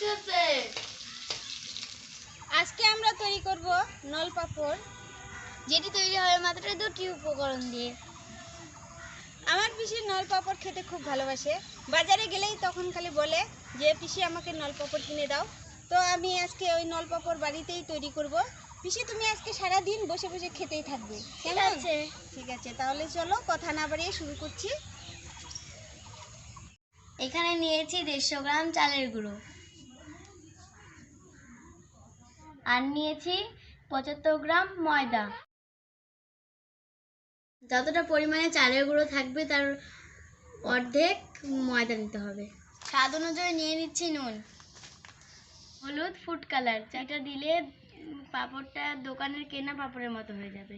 উঠেছে আজকে আমরা তৈরি করব নল পাপড় যেটি তৈরি হয় মাত্র দুটি উপকরণ দিয়ে। আমার পিসি নল পাপড় খেতে খুব ভালোবাসে। বাজারে গেলেই তখন খালি বলে যে পিসি আমাকে নল পাপড় কিনে দাও। তো আমি আজকে ওই নল পাপড় বাড়িতেই তৈরি করব। পিসি তুমি আজকে সারা দিন বসে বসে খেতেই থাকবে। কেমন? আছে। ঠিক আছে তাহলে চলো কথা না বাড়িয়ে শুরু করছি। এখানে নিয়েছি দেড়শো গ্রাম চালের গুঁড়ো। আর নিয়েছি পঁচাত্তর গ্রাম ময়দা। যতটা পরিমাণে চালের গুঁড়ো থাকবে তার অর্ধেক ময়দা নিতে হবে। স্বাদ অনুযায়ী নিয়ে নিচ্ছি নুন। হলুদ ফুড কালার যেটা দিলে পাঁপড়টা দোকানের কেনা পাঁপড়ের মতো হয়ে যাবে।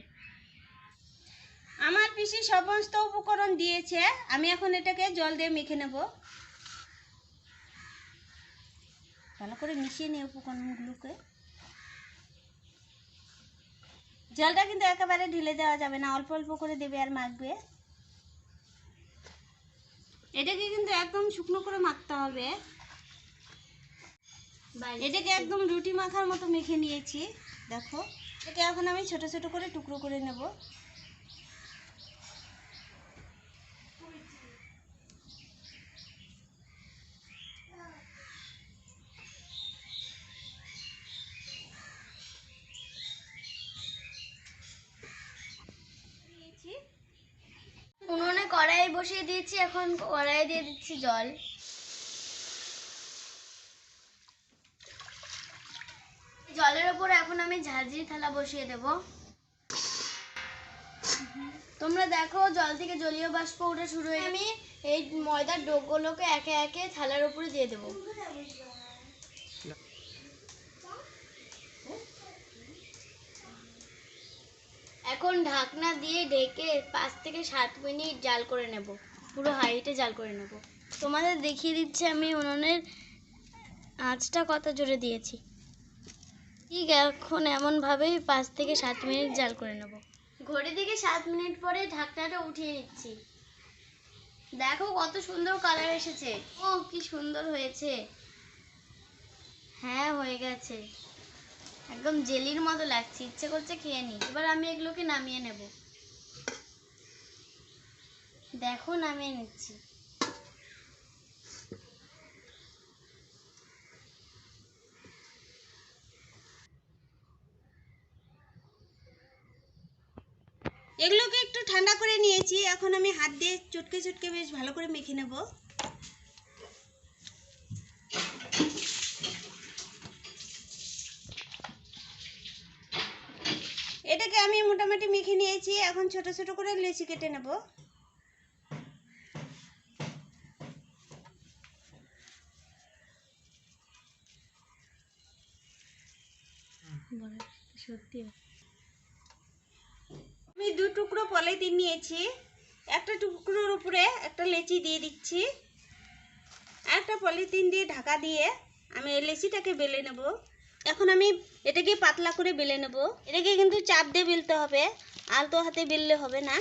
আমার পিসি সমস্ত উপকরণ দিয়েছে আমি এখন এটাকে জল দিয়ে মেখে নেব। ভালো করে মিশিয়ে নিই উপকরণগুলোকে। জলটা কিন্তু একেবারে ঢেলে দেওয়া যাবে না অল্প অল্প করে দেবে আর মাখবে। এটাকে কিন্তু একদম শুকনো করে মাখতে হবে। এটাকে একদম রুটি মাখার মতো মেখে নিয়েছি দেখো। এটাকে এখন আমি ছোট ছোট করে টুকরো করে নেব নিয়েছি উনুনে কড়াই বসিয়ে দিয়েছি, এখন কড়াই দিয়ে দিচ্ছি জল। জলের ওপর এখন আমি ঝাঁঝরি থালা বসিয়ে দেব। তোমরা দেখো, জল থেকে জলীয় বাষ্প ওঠা শুরু হয়ে আমি এই ময়দার ডোগুলোকে একে একে থালার উপরে দিয়ে দেবো। এখন ঢাকনা দিয়ে ঢেকে পাঁচ থেকে সাত মিনিট জাল করে নেব। পুরো হাইটে জাল করে নেব। তোমাদের দেখিয়ে দিচ্ছি আমি উনুনের আঁচটা কত জোরে দিয়েছি। ঠিক এখন এমনভাবেই পাঁচ থেকে সাত মিনিট জাল করে নেব। ঘড়ি থেকে সাত মিনিট পরে ঢাকনাটা উঠিয়ে নিচ্ছি। দেখো কত সুন্দর কালার এসেছে। ও কি সুন্দর হয়েছে। হ্যাঁ হয়ে গেছে। একদম জেলির মতো লাগছে, ইচ্ছে করছে খেয়ে নি এবার আমি এগুলোকে নামিয়ে নেব। দেখো, নামিয়ে নিচ্ছি। এগুলোকে একটু ঠান্ডা করে নিয়েছি। এখন আমি হাত দিয়ে চটকে চটকে বেশ ভালো করে মেখে নেব এটাকে আমি মোটামুটি মেখে নিয়েছি। এখন ছোট ছোট করে লেচি কেটে নেব। আমি দু টুকরো পলিথিন নিয়েছি। একটা টুকরোর উপরে একটা লেচি দিয়ে দিচ্ছি। একটা পলিথিন দিয়ে ঢাকা দিয়ে আমি এই লেচিটাকে বেলে নেব। এখন আমি এটাকে পাতলা করে বেলে নেব। এটাকে কিন্তু চাপ দিয়ে বেলতে হবে। আলতো হাতে বেললে হবে না।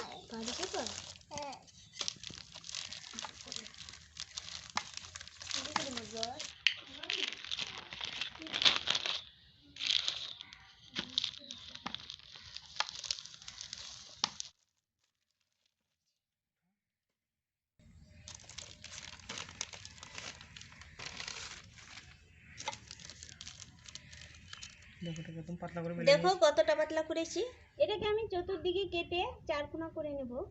দেখো কতটা পাতলা করেছি। এটাকে আমি চতুর্দিকে কেটে চারকোনা করে নেব।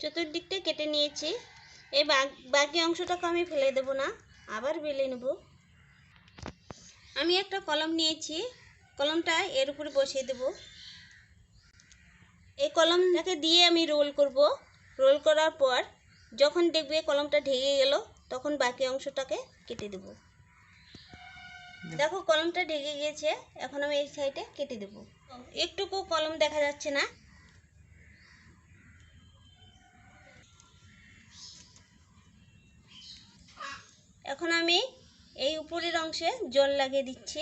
চতুর্দিকটা কেটে নিয়েছি। এই বাক- অংশটাকে আমি ফেলে দেব না আবার বেলে নেব। আমি একটা কলম নিয়েছি কলমটা এর উপরে বসিয়ে দেব। এই কলমটাকে দিয়ে আমি রোল করব। রোল করার পর যখন দেখবে কলমটা ঢেকে গেল তখন বাকি অংশটাকে কেটে দেব। দেখো কলমটা ঢেকে গিয়েছে এখন আমি এই সাইডে কেটে দেব। একটুকু কলম দেখা যাচ্ছে না। এখন আমি এই উপরের অংশে জল লাগিয়ে দিচ্ছি।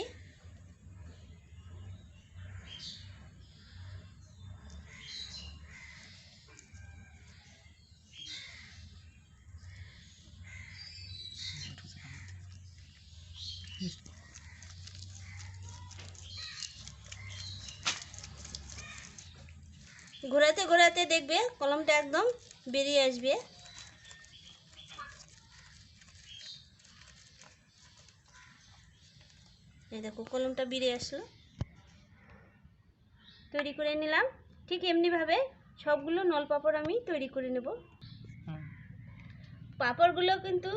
ঘোরাতে ঘোরাতে দেখবে কলমটা একদম বেরিয়ে আসবে। এই দেখো কলমটা বেরিয়ে আসলো। তৈরি করে নিলাম। ঠিক এমনিভাবে সবগুলো নল পাপড় আমি তৈরি করে নেব। পাপড়গুলো কিন্তু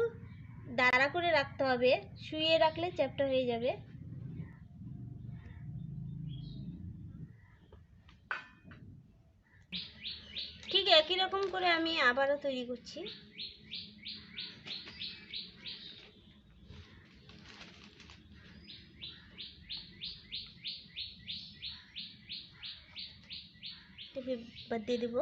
দাঁড়া করে রাখতে হবে, শুয়ে রাখলে চ্যাপটা হয়ে যাবে। ঠিক একই রকম করে আমি আবারও তৈরি করছি। বাদ দিয়ে দেবো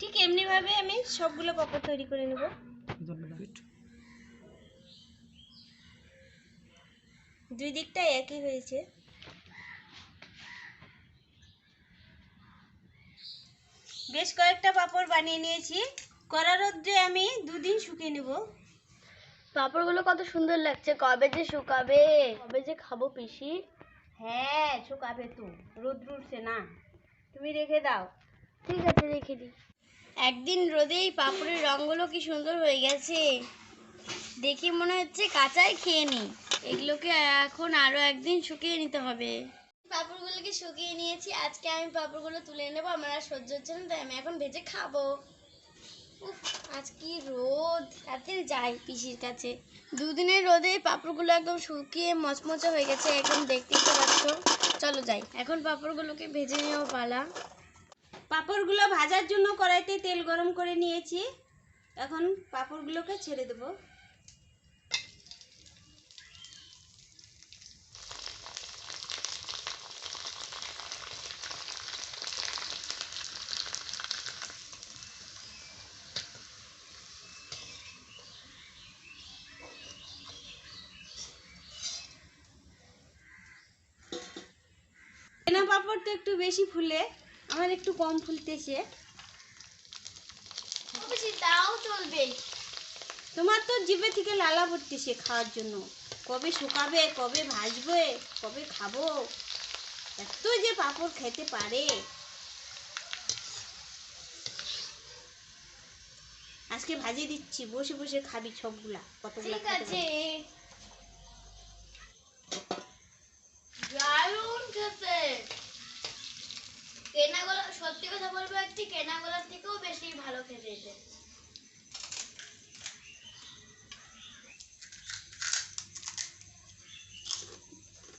ঠিক এমনিভাবে আমি সবগুলো পাপড় তৈরি করে নেব। দুই দিকটা একই হয়েছে। বেশ কয়েকটা পাপড় বানিয়ে নিয়েছি। কড়া রোদ্রে আমি দুদিন শুকিয়ে নেব। পাঁপড়গুলো কত সুন্দর লাগছে। কবে যে শুকাবে? কবে যে খাব পিসি? হ্যাঁ শুকাবে তো। রোদ্র উঠছে না। তুমি রেখে দাও। ঠিক আছে রেখে দিই। একদিন রোদে এই পাপড়ের রঙগুলো কি সুন্দর হয়ে গেছে। দেখি মনে হচ্ছে কাঁচাই খেয়ে নি এগুলোকে এখন আরও একদিন শুকিয়ে নিতে হবে। পাপড়গুলোকে শুকিয়ে নিয়েছি। আজকে আমি পাপড়গুলো তুলে নেব। আমার আর সহ্য হচ্ছে না তাই আমি এখন ভেজে খাব। উফ, আজ কি রোদ। তাড়াতাড়ি যাই পিসির কাছে। দুদিনের রোদে পাপড়গুলো একদম শুকিয়ে মচমচে হয়ে গেছে। একদম দেখতেই পাচ্ছ? চলো যাই। এখন পাপড়গুলোকে ভেজে নেওয়া পালা। পাঁপড়গুলো ভাজার জন্য কড়াইতে তেল গরম করে নিয়েছি। এখন পাঁপড়গুলোকে ছেড়ে দেব। পাঁপড় তো একটু বেশি ফুলে। আমার একটু কম ফুলতেছে। তাও চলবে। তোমার তো জিভে থেকে লালা পড়তেছে খাওয়ার জন্য। কবে শুকাবে কবে ভাজবে কবে খাব? এত যে পাঁপড় খেতে পারে। আজকে ভাজিয়ে দিচ্ছি বসে বসে খাবি সবগুলা কতগুলা ঠিক আছে পারবি। দারুণ খেতে কেনা গোলা সত্যি কথা থেকেও বেশি ভালো খেতে এটা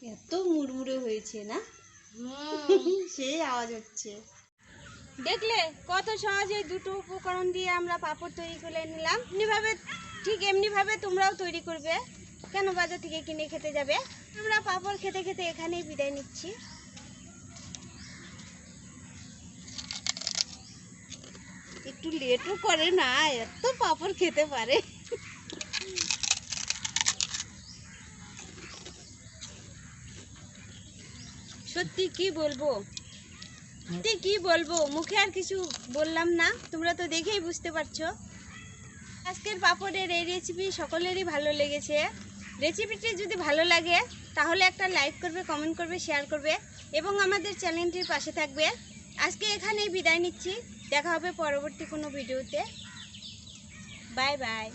এত মুড়মুড়ে হয়েছে না? সেই আওয়াজ হচ্ছে। দেখলে কত সহজে দুটো উপকরণ দিয়ে আমরা পাপড় তৈরি করে নিলাম। এমনিভাবে ঠিক এমনিভাবে তোমরাও তৈরি করবে। কেন বাজার থেকে কিনে খেতে যাবে? আমরা পাপড় খেতে খেতে এখানেই বিদায় নিচ্ছি। একটু লেটও করে না, এত পাপড় খেতে পারে। সত্যি কি বলব? সত্যি কি বলব? মুখে আর কিছু বললাম না, তোমরা তো দেখেই বুঝতে পারছ। আজকের পাপড়ের এই রেসিপি সকলেরই ভালো লেগেছে। রেসিপিটি যদি ভালো লাগে, তাহলে একটা লাইক করবে কমেন্ট করবে শেয়ার করবে, এবং আমাদের চ্যানেলটির পাশে থাকবে। আজকে এখানেই বিদায় নিচ্ছি। দেখা হবে পরবর্তী কোনো ভিডিওতে। Bye bye.